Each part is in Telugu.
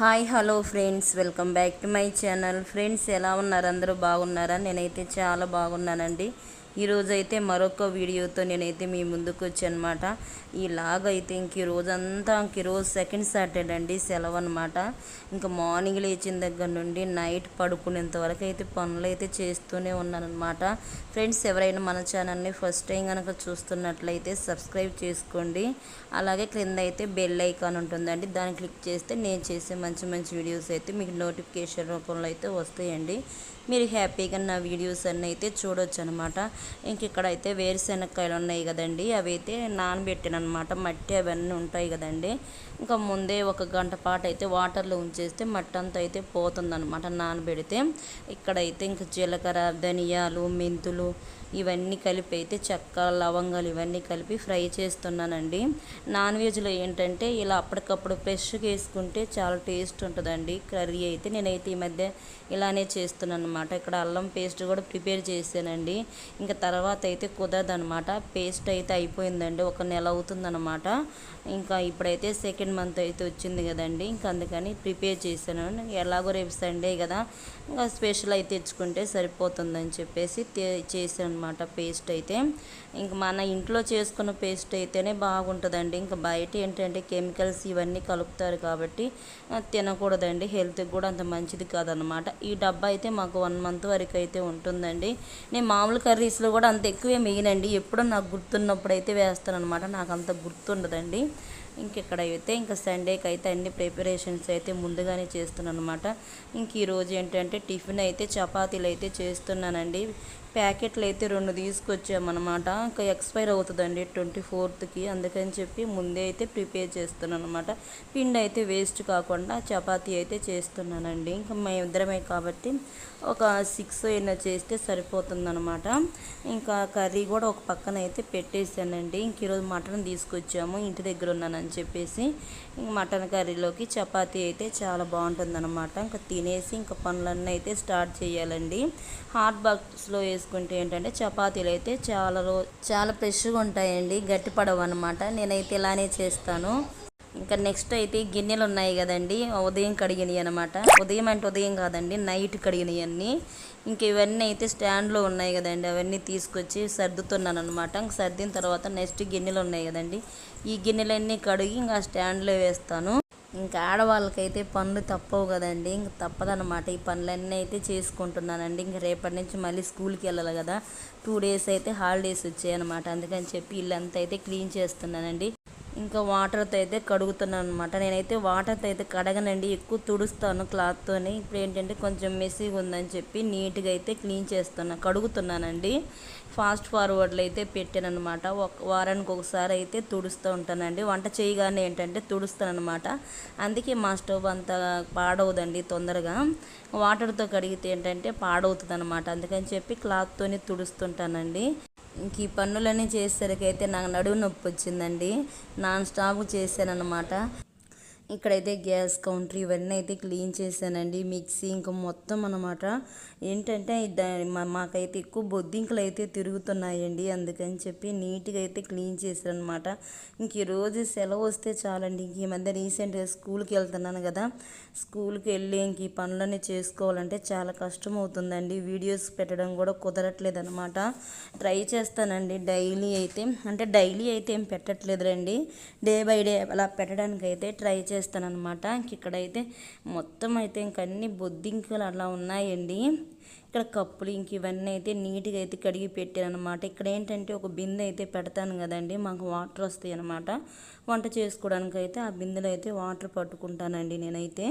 Hi hello friends. Welcome back to my channel. Friends ఎలా ఉన్నారు? అందరూ బాగున్నారా? నేనైతే చాలా బాగున్నానండి. ఈరోజు అయితే మరొక వీడియోతో నేనైతే మీ ముందుకు వచ్చానమాట ఈ లాగ్ అయితే ఇంక ఈ రోజంతా ఇంక ఈ రోజు సెకండ్ సాటర్డే అండి సెలవు అనమాట ఇంకా మార్నింగ్ లేచిన దగ్గర నుండి నైట్ పడుకునేంత వరకు అయితే పనులు అయితే చేస్తూనే ఉన్నానమాట ఫ్రెండ్స్ ఎవరైనా మన ఛానల్ని ఫస్ట్ టైం కనుక చూస్తున్నట్లయితే సబ్స్క్రైబ్ చేసుకోండి. అలాగే క్రింద అయితే బెల్ ఐకాన్ ఉంటుందండి. దాన్ని క్లిక్ చేస్తే నేను చేసే మంచి మంచి వీడియోస్ అయితే మీకు నోటిఫికేషన్ రూపంలో అయితే వస్తాయండి. మీరు హ్యాపీగా నా వీడియోస్ అన్నీ అయితే చూడొచ్చు అనమాట ఇంక ఇక్కడ అయితే వేరుశెనక్కాయలు ఉన్నాయి కదండి అవి అయితే నానబెట్టాను అనమాట మట్టి అవన్నీ ఉంటాయి కదండి. ఇంకా ముందే ఒక గంట పాటు అయితే వాటర్లో ఉంచేస్తే మట్టి అంతా అయితే పోతుందన్నమాట నానబెడితే. ఇక్కడైతే ఇంక జీలకర్ర ధనియాలు మెంతులు ఇవన్నీ కలిపి అయితే చెక్క లవంగాలు ఇవన్నీ కలిపి ఫ్రై చేస్తున్నానండి. నాన్ వెజ్లో ఏంటంటే ఇలా అప్పటికప్పుడు ఫ్రెష్గా వేసుకుంటే చాలా టేస్ట్ ఉంటుందండి. కర్రీ అయితే నేనైతే ఈ మధ్య ఇలానే చేస్తున్నాను అనమాట ఇక్కడ అల్లం పేస్ట్ కూడా ప్రిపేర్ చేశానండి. ఇంకా తర్వాత అయితే కుదరదనమాట పేస్ట్ అయితే అయిపోయిందండి. ఒక నెల అవుతుందన్నమాట. ఇంకా ఇప్పుడైతే సెకండ్ మంత్ అయితే వచ్చింది కదండి. ఇంకా అందుకని ప్రిపేర్ చేశాను. ఎలాగో రేపు సండే కదా. ఇంకా స్పెషల్ అయితే తెచ్చుకుంటే సరిపోతుందని చెప్పేసి చేశాను అనమాట పేస్ట్ అయితే. ఇంక మన ఇంట్లో చేసుకున్న పేస్ట్ అయితేనే బాగుంటుందండి. ఇంకా బయట ఏంటంటే కెమికల్స్ ఇవన్నీ కలుపుతారు కాబట్టి తినకూడదండి. హెల్త్కి కూడా అంత మంచిది కాదనమాట ఈ డబ్బా అయితే మాకు వన్ మంత్ వరకు అయితే ఉంటుందండి. నేను మామూలు కర్రీస్లో కూడా అంత ఎక్కువే మెయినండి ఎప్పుడో నాకు గుర్తున్నప్పుడు అయితే వేస్తాను అనమాట నాకు అంత గుర్తుండదండి. ఇంకెక్కడైతే అయితే ఇంకా సండేకి అయితే అన్ని ప్రిపరేషన్స్ అయితే ముందుగానే చేస్తున్నాను అనమాట ఇంక ఈరోజు ఏంటంటే టిఫిన్ అయితే చపాతీలు అయితే చేస్తున్నానండి. ప్యాకెట్లు అయితే రెండు తీసుకొచ్చామన్నమాట. ఇంకా ఎక్స్పైర్ అవుతుందండి ట్వంటీ ఫోర్త్కి. అందుకని చెప్పి ముందే అయితే ప్రిపేర్ చేస్తున్నాను అనమాట పిండి అయితే వేస్ట్ కాకుండా చపాతీ అయితే చేస్తున్నానండి. ఇంకా మేము ఇద్దరమే కాబట్టి ఒక సిక్స్ అయినా చేస్తే సరిపోతుందన్నమాట. ఇంకా కర్రీ కూడా ఒక పక్కన అయితే పెట్టేశానండి. ఇంక ఈరోజు మటన్ తీసుకొచ్చాము. ఇంటి దగ్గర ఉన్నానని చెప్పేసి ఇంక మటన్ కర్రీలోకి చపాతీ అయితే చాలా బాగుంటుందన్నమాట. ఇంకా తినేసి ఇంకా పనులన్నీ అయితే స్టార్ట్ చేయాలండి. హాట్ బాక్స్లో చేసుకుంటే ఏంటంటే చపాతీలు అయితే చాలా రో చాలా ఫ్రెష్గా ఉంటాయండి గట్టిపడవు అనమాట నేనైతే ఇలానే చేస్తాను. ఇంకా నెక్స్ట్ అయితే గిన్నెలు ఉన్నాయి కదండి ఉదయం కడిగినవి అనమాట ఉదయం అంటే ఉదయం కాదండి నైట్ కడిగినవి అన్నీ. ఇంక ఇవన్నీ అయితే స్టాండ్లో ఉన్నాయి కదండి అవన్నీ తీసుకొచ్చి సర్దుతున్నాను అనమాట ఇంక సర్దిన తర్వాత నెక్స్ట్ గిన్నెలు ఉన్నాయి కదండి ఈ గిన్నెలన్నీ కడిగి ఇంకా స్టాండ్లో వేస్తాను. ఇంకా ఆడవాళ్ళకైతే పనులు తప్పవు కదండి. ఇంక తప్పదనమాట ఈ పనులన్నీ అయితే చేసుకుంటున్నానండి. ఇంక రేపటి నుంచి మళ్ళీ స్కూల్కి వెళ్ళాలి కదా. టూ డేస్ అయితే హాలిడేస్ వచ్చాయన్నమాట. అందుకని చెప్పి ఇల్లంతా అయితే క్లీన్ చేస్తున్నానండి. ఇంకా వాటర్తో అయితే కడుగుతున్నాను అనమాట నేనైతే వాటర్తో అయితే కడగనండి ఎక్కువ తుడుస్తాను క్లాత్తోని. ఇప్పుడు ఏంటంటే కొంచెం మెస్సీగా ఉందని చెప్పి నీట్గా అయితే క్లీన్ చేస్తున్నా కడుగుతున్నానండి. ఫాస్ట్ ఫార్వర్డ్లో అయితే పెట్టాను అనమాట ఒక వారానికి ఒకసారి అయితే తుడుస్తూ ఉంటానండి. వంట చేయగానే ఏంటంటే తుడుస్తానమాట అందుకే మా స్టవ్ అంత పాడవదండి తొందరగా. వాటర్తో కడిగితే ఏంటంటే పాడవుతుంది అనమాట అందుకని చెప్పి క్లాత్తోని తుడుస్తుంటానండి. ఇంక ఈ పనులన్నీ చేసేసరికి అయితే నాకు నడువు నొప్పి వచ్చిందండి. నాన్ స్టాప్ చేశాను అనమాట ఇక్కడైతే గ్యాస్ కౌంటర్ ఇవన్నీ అయితే క్లీన్ చేశానండి మిక్సీ ఇంకా మొత్తం అనమాట ఏంటంటే మాకైతే ఎక్కువ బొద్దింకలు అయితే తిరుగుతున్నాయండి అందుకని చెప్పి నీట్గా అయితే క్లీన్ చేశారనమాట ఇంక ఈరోజు సెలవు వస్తే చాలండి ఇంక ఈ మధ్య రీసెంట్గా స్కూల్కి వెళ్తున్నాను కదా స్కూల్కి వెళ్ళి ఇంక ఈ పనులన్నీ చేసుకోవాలంటే చాలా కష్టం అవుతుందండి వీడియోస్ పెట్టడం కూడా కుదరట్లేదు అనమాట ట్రై చేస్తానండి డైలీ అయితే అంటే డైలీ అయితే ఏం పెట్టట్లేదు రండి డే బై డే అలా పెట్టడానికి అయితే ట్రై చేస్తాను. చేస్తానమాట ఇక్కడైతే మొత్తం అయితే ఇంక అన్ని బొద్దింకలు అలా ఉన్నాయండి. ఇక్కడ కప్పులు ఇంక ఇవన్నీ అయితే నీట్గా అయితే కడిగి పెట్టాను అనమాట ఇక్కడ ఏంటంటే ఒక బిందె అయితే పెడతాను కదండి మాకు వాటర్ వస్తాయి అనమాట వంట చేసుకోవడానికి అయితే ఆ బిందెలో అయితే వాటర్ పట్టుకుంటానండి నేనైతే.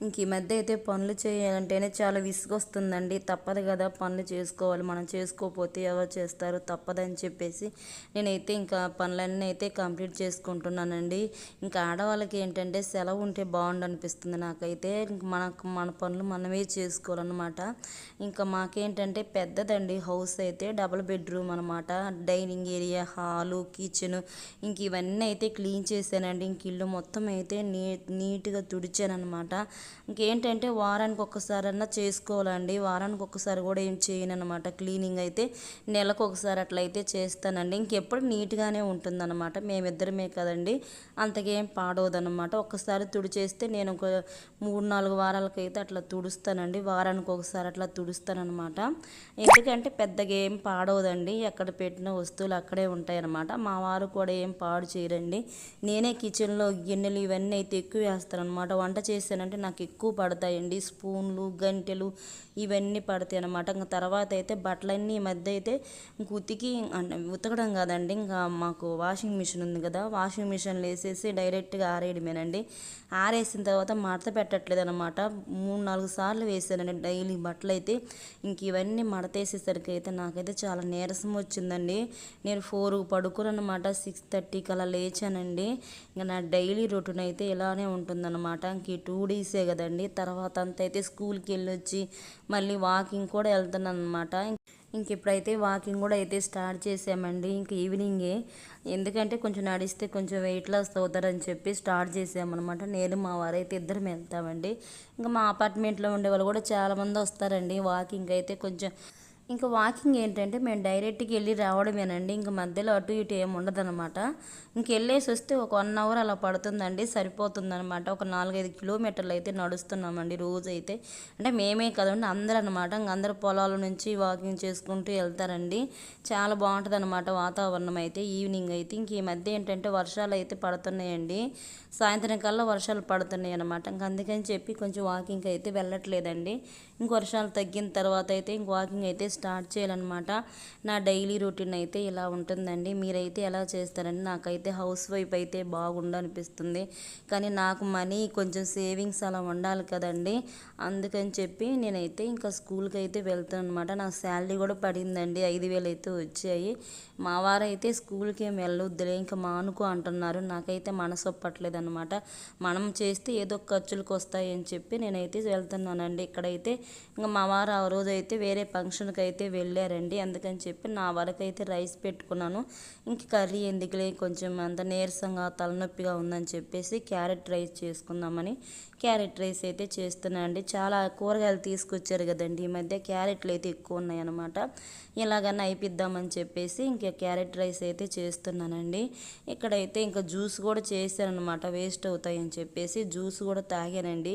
ఇంక ఈ మధ్య అయితే పనులు చేయాలంటేనే చాలా విసుగొస్తుందండి. తప్పదు కదా పనులు చేసుకోవాలి. మనం చేసుకోకపోతే ఎవరు చేస్తారు? తప్పదని చెప్పేసి నేనైతే ఇంకా పనులన్నీ అయితే కంప్లీట్ చేసుకుంటున్నానండి. ఇంకా ఆడవాళ్ళకి ఏంటంటే సెలవు ఉంటే బాగుండు అనిపిస్తుంది నాకైతే మనకు మన పనులు మనమే చేసుకోవాలన్నమాట. ఇంకా మాకేంటంటే పెద్దదండి హౌస్ అయితే డబుల్ బెడ్రూమ్ అనమాట డైనింగ్ ఏరియా హాలు కిచెన్ ఇంక ఇవన్నీ అయితే క్లీన్ చేశానండి. ఇంక ఇల్లు మొత్తం అయితే నీ నీట్గా తుడిచాను అనమాట ఇంకేంటంటే వారానికి ఒక్కసారన్నా చేసుకోవాలండి. వారానికి ఒక్కసారి కూడా ఏం చేయను అనమాట క్లీనింగ్ అయితే నెలకు ఒకసారి అట్లయితే చేస్తానండి. ఇంకెప్పుడు నీట్గానే ఉంటుందన్నమాట. మేమిద్దరమే కదండి. అంతకేం పాడవదనమాట ఒక్కసారి తుడిచేస్తే నేను ఒక మూడు నాలుగు వారాలకైతే అట్లా తుడుస్తానండి. వారానికి ఒకసారి అట్లా తుడుస్తానమాట ఎందుకంటే పెద్దగా ఏం పాడవదండి. ఎక్కడ పెట్టిన వస్తువులు అక్కడే ఉంటాయి అన్నమాట మా వారు కూడా ఏం పాడు చేయరండి. నేనే కిచెన్లో గిన్నెలు ఇవన్నీ అయితే ఎక్కువ వేస్తాను అనమాట వంట చేశానంటే నాకు ఎక్కువ పడతాయండి. స్పూన్లు గంటెలు ఇవన్నీ పడతాయి అనమాట ఇంకా తర్వాత అయితే బట్టలన్నీ ఈ మధ్య అయితే ఇంక ఉతికి ఉతకడం కాదండి. ఇంకా మాకు వాషింగ్ మిషన్ ఉంది కదా వాషింగ్ మిషన్లో వేసేసి డైరెక్ట్గా ఆరేయడమేనండి. ఆరేసిన తర్వాత మడత పెట్టట్లేదు అనమాట మూడు నాలుగు సార్లు వేసానండి డైలీ బట్టలు అయితే ఇంక ఇవన్నీ మడత వేసేసరికి అయితే నాకైతే చాలా నీరసం వచ్చిందండి. నేను ఫోర్ పడుకుని అనమాట సిక్స్ థర్టీకి అలా లేచానండి. ఇంకా నా డైలీ రొటీన్ అయితే ఇలానే ఉంటుందన్నమాట. ఇంక ఈ టూ డేసే కదండి. తర్వాత అంతా అయితే స్కూల్కి వెళ్ళొచ్చి మళ్ళీ వాకింగ్ కూడా వెళ్తున్నాను అనమాట ఇంక ఇప్పుడైతే వాకింగ్ కూడా అయితే స్టార్ట్ చేసామండి. ఇంక ఈవినింగే. ఎందుకంటే కొంచెం నడిస్తే కొంచెం వెయిట్ లాస్ అవుతారని చెప్పి స్టార్ట్ చేసామన్నమాట. నేను మా వారైతే ఇద్దరం వెళ్తామండి. ఇంకా మా అపార్ట్మెంట్లో ఉండే వాళ్ళు కూడా చాలామంది వస్తారండి. వాకింగ్ అయితే కొంచెం ఇంకా వాకింగ్ ఏంటంటే మేము డైరెక్ట్గా వెళ్ళి రావడమేనండి. ఇంకా మధ్యలో అటు ఇటు ఏమి ఉండదన్నమాట. ఇంక వెళ్ళేసి వస్తే ఒక వన్ అవర్ అలా పడుతుందండి. సరిపోతుందన్నమాట. ఒక నాలుగైదు కిలోమీటర్లు అయితే నడుస్తున్నామండి రోజు అయితే అంటే మేమే కదండి అందరూ అనమాట ఇంక అందరు పొలాల నుంచి వాకింగ్ చేసుకుంటూ వెళ్తారండి. చాలా బాగుంటుంది అనమాట వాతావరణం అయితే ఈవినింగ్ అయితే. ఇంక ఈ మధ్య ఏంటంటే వర్షాలు అయితే పడుతున్నాయండి. సాయంత్రం కల్లా వర్షాలు పడుతున్నాయి అనమాట ఇంక అందుకని చెప్పి కొంచెం వాకింగ్ అయితే వెళ్ళట్లేదండి. ఇంక వర్షాలు తగ్గిన తర్వాత అయితే ఇంక వాకింగ్ అయితే స్టార్ట్ చేయాలన్నమాట. నా డైలీ రొటీన్ అయితే ఇలా ఉంటుందండి. మీరైతే ఎలా చేస్తారండి నాకైతే హౌస్ వైఫ్ అయితే బాగుండనిపిస్తుంది. కానీ నాకు మనీ కొంచెం సేవింగ్స్ అలా ఉండాలి కదండి. అందుకని చెప్పి నేనైతే ఇంకా స్కూల్కి అయితే వెళ్తాను అనమాట నాకు శాలరీ కూడా పడిందండి. ఐదు వేలు అయితే వచ్చాయి. మా వారైతే స్కూల్కి ఏం వెళ్ళొద్దులే ఇంకా మానుకో అంటున్నారు. నాకైతే మనసు ఒప్పట్లేదు అనమాట మనం చేస్తే ఏదో ఖర్చులకు వస్తాయని చెప్పి నేనైతే వెళ్తున్నానండి. ఇక్కడైతే ఇంకా మా వారు ఆ రోజు అయితే వేరే ఫంక్షన్కి అయితే వెళ్ళారండి. అందుకని చెప్పి నా వరకు అయితే రైస్ పెట్టుకున్నాను. ఇంక కర్రీ ఎందుకులే కొంచెం అంత నీరసంగా తలనొప్పిగా ఉందని చెప్పేసి క్యారెట్ రైస్ చేసుకుందామని క్యారెట్ రైస్ అయితే చేస్తున్నానండి చాలా కూరగాయలు తీసుకొచ్చారు కదండి. ఈ మధ్య క్యారెట్లు అయితే ఎక్కువ ఉన్నాయన్నమాట. ఇలాగన్నా అయిపిద్దామని చెప్పేసి ఇంకా క్యారెట్ రైస్ అయితే చేస్తున్నానండి. ఇక్కడైతే ఇంకా జ్యూస్ కూడా చేశారనమాట వేస్ట్ అవుతాయని చెప్పేసి జ్యూస్ కూడా తాగానండి.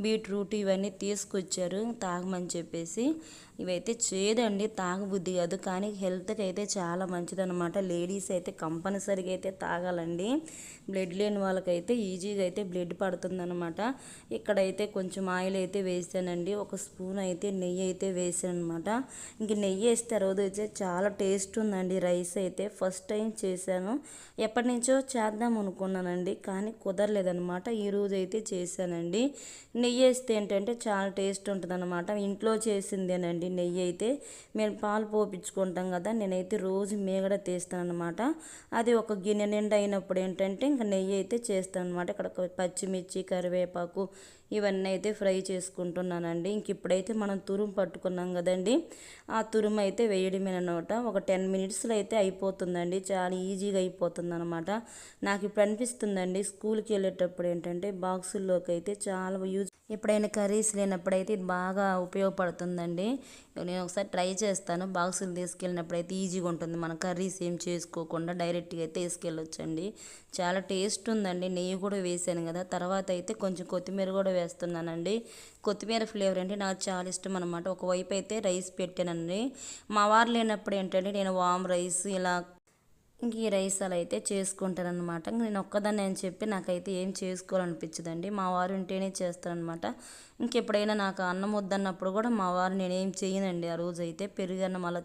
బీట్రూట్ ఇవన్నీ తీసుకొచ్చారు. తాగమని చెప్పేసి ఇవైతే చేదండి తాగబుద్ధి కాదు. కానీ హెల్త్కి అయితే చాలా మంచిదన్నమాట. లేడీస్ అయితే కంపల్సరీగా అయితే తాగాలండి. బ్లడ్ లేని వాళ్ళకైతే ఈజీగా అయితే బ్లడ్ పడుతుందన్నమాట. ఇక్కడైతే కొంచెం ఆయిల్ అయితే వేసానండి. ఒక స్పూన్ అయితే నెయ్యి అయితే వేసాను అనమాట ఇంక నెయ్యి వేస్తే రోజు అయితే చాలా టేస్ట్ ఉందండి. రైస్ అయితే ఫస్ట్ టైం చేశాను. ఎప్పటి నుంచో చేద్దాం అనుకున్నానండి. కానీ కుదరలేదనమాట ఈరోజు అయితే చేశానండి. నెయ్యి వేస్తే ఏంటంటే చాలా టేస్ట్ ఉంటుందనమాట ఇంట్లో చేసిందేనండి. నెయ్యి అయితే. మేము పాలు పోపించుకుంటాం కదా నేనైతే రోజు మేగడ తీస్తాను అనమాట అది ఒక గిన్నె నిండా అయినప్పుడు ఏంటంటే ఇంకా నెయ్యి అయితే చేస్తాను అనమాట ఇక్కడ పచ్చిమిర్చి కరివేపాకు ఇవన్నీ అయితే ఫ్రై చేసుకుంటున్నానండి. ఇంక ఇప్పుడైతే మనం తురుము పట్టుకున్నాం కదండి. ఆ తురుము అయితే వేయడమే అనమాట ఒక టెన్ మినిట్స్లో అయితే అయిపోతుందండి. చాలా ఈజీగా అయిపోతుంది అనమాట నాకు ఇప్పుడు అనిపిస్తుందండి స్కూల్కి వెళ్ళేటప్పుడు ఏంటంటే బాక్సుల్లోకి అయితే చాలా యూజ్ ఎప్పుడైనా కర్రీస్ లేనప్పుడైతే ఇది బాగా ఉపయోగపడుతుందండి. నేను ఒకసారి ట్రై చేస్తాను. బాక్సులు తీసుకెళ్ళినప్పుడైతే ఈజీగా ఉంటుంది. మన కర్రీస్ ఏం చేసుకోకుండా డైరెక్ట్గా అయితే తీసుకెళ్ళొచ్చండి. చాలా టేస్ట్ ఉందండి. నెయ్యి కూడా వేసాను కదా. తర్వాత అయితే కొంచెం కొత్తిమీర కూడా వేస్తున్నానండి. కొత్తిమీర ఫ్లేవర్ అంటే నాకు చాలా ఇష్టం అనమాట ఒకవైపు అయితే రైస్ పెట్టానండి. మా వారు లేనప్పుడు ఏంటంటే నేను వామ్ రైస్ ఇలా ఇంక ఈ రైస్ అలా అయితే చేసుకుంటారనమాట నేను ఒక్కదాన్ని అని చెప్పి నాకైతే ఏం చేసుకోవాలనిపించదండి. మా వారు ఉంటేనే చేస్తానమాట ఇంకెప్పుడైనా నాకు అన్నం వద్దన్నప్పుడు కూడా మా వారు నేనేం చేయనండి. ఆ రోజు అయితే పెరుగన్నం అలా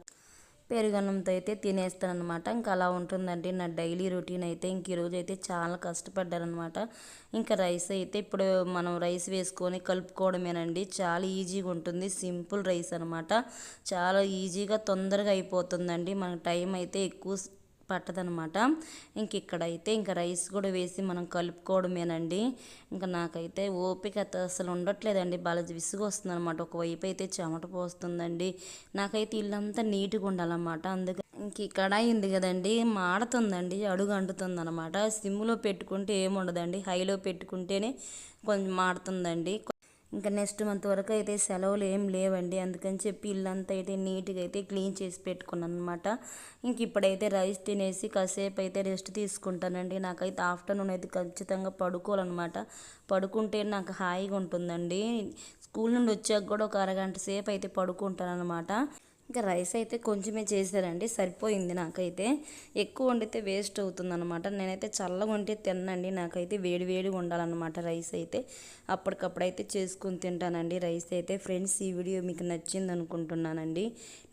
పెరుగన్నంతో అయితే తినేస్తానమాట ఇంకా అలా ఉంటుందండి నా డైలీ రొటీన్ అయితే. ఇంక ఈరోజు అయితే చాలా కష్టపడ్డారనమాట ఇంకా రైస్ అయితే ఇప్పుడు మనం రైస్ వేసుకొని కలుపుకోవడమేనండి. చాలా ఈజీగా ఉంటుంది. సింపుల్ రైస్ అనమాట చాలా ఈజీగా తొందరగా అయిపోతుందండి. మనకు టైం అయితే ఎక్కువ పట్టదనమాట. ఇంక ఇక్కడైతే ఇంకా రైస్ కూడా వేసి మనం కలుపుకోవడమేనండి. ఇంకా నాకైతే ఓపిక అసలు ఉండట్లేదండి. బాగా విసుగు వస్తుంది అనమాట ఒకవైపు అయితే చెమట పోస్తుందండి. నాకైతే ఇల్లంతా నీట్గా ఉండాలన్నమాట. అందుకే ఇంక ఇక్కడ కడాయి ఉంది కదండి మాడుతుందండి. అడుగు అంటుతుంది అనమాట సిమ్లో పెట్టుకుంటే ఏముండదండి. హైలో పెట్టుకుంటేనే కొంచెం మాడుతుందండి. ఇంకా నెక్స్ట్ మంత్ వరకు అయితే సెలవులు ఏం లేవండి. అందుకని చెప్పి ఇల్లంతా అయితే నీట్గా అయితే క్లీన్ చేసి పెట్టుకున్నాను అనమాట ఇంక ఇప్పుడైతే రైస్ తినేసి కాసేపు అయితే రెస్ట్ తీసుకుంటానండి. నాకైతే ఆఫ్టర్నూన్ అయితే ఖచ్చితంగా పడుకోవాలన్నమాట. పడుకుంటే నాకు హాయిగా ఉంటుందండి. స్కూల్ నుండి వచ్చాక కూడా ఒక అరగంట సేపు అయితే పడుకుంటాను అనమాట ఇంకా రైస్ అయితే కొంచెమే చేశారండి సరిపోయింది నాకైతే. ఎక్కువ వండితే వేస్ట్ అవుతుంది అనమాట నేనైతే చల్లగా ఉంటే తిన్నండి నాకైతే వేడి వేడిగా ఉండాలన్నమాట రైస్ అయితే. అప్పటికప్పుడైతే చేసుకుని తింటానండి రైస్ అయితే. ఫ్రెండ్స్ ఈ వీడియో మీకు నచ్చింది అనుకుంటున్నానండి.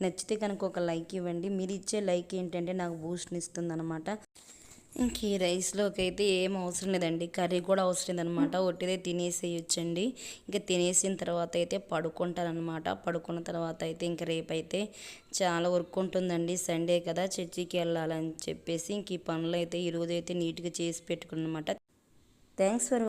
నచ్చితే కనుక ఒక లైక్ ఇవ్వండి. మీరు ఇచ్చే లైక్ ఏంటంటే నాకు బూస్ట్ని ఇస్తుంది అనమాట ఇంక ఈ రైస్లోకి అయితే ఏం అవసరం లేదండి. కర్రీ కూడా అవసరం లేదనమాట. ఒట్టిదే తినేసేయొచ్చండి. ఇంకా తినేసిన తర్వాత అయితే పడుకుంటారనమాట పడుకున్న తర్వాత అయితే ఇంక రేపైతే చాలా వర్క్ ఉంటుందండి. సండే కదా చర్చికి వెళ్ళాలని చెప్పేసి ఇంక ఈ పనులు అయితే ఈరోజు అయితే నీట్గా చేసి పెట్టుకున్నమాట థ్యాంక్స్ ఫర్